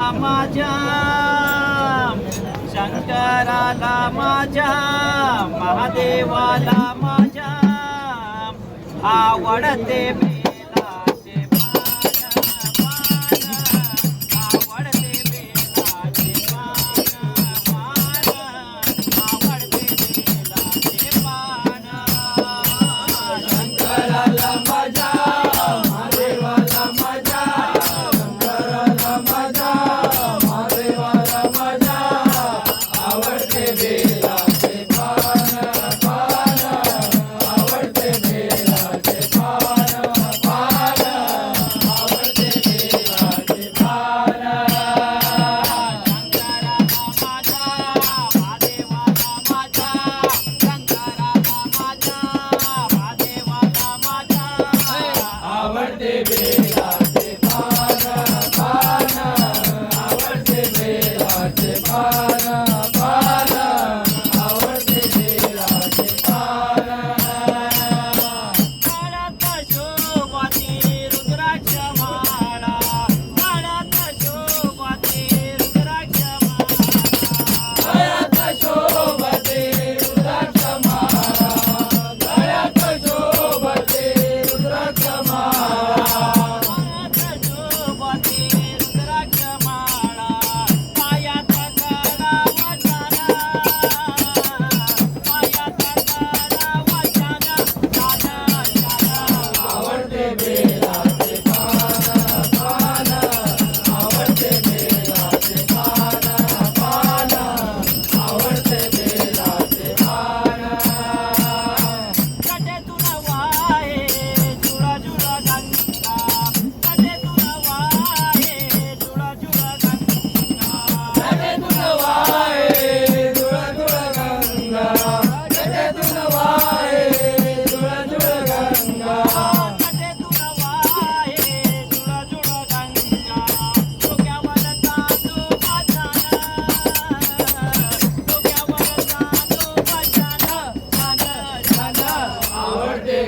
माझ्या शंकराला माझ्या महादेवाला माझ्या आवडते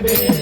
आवडते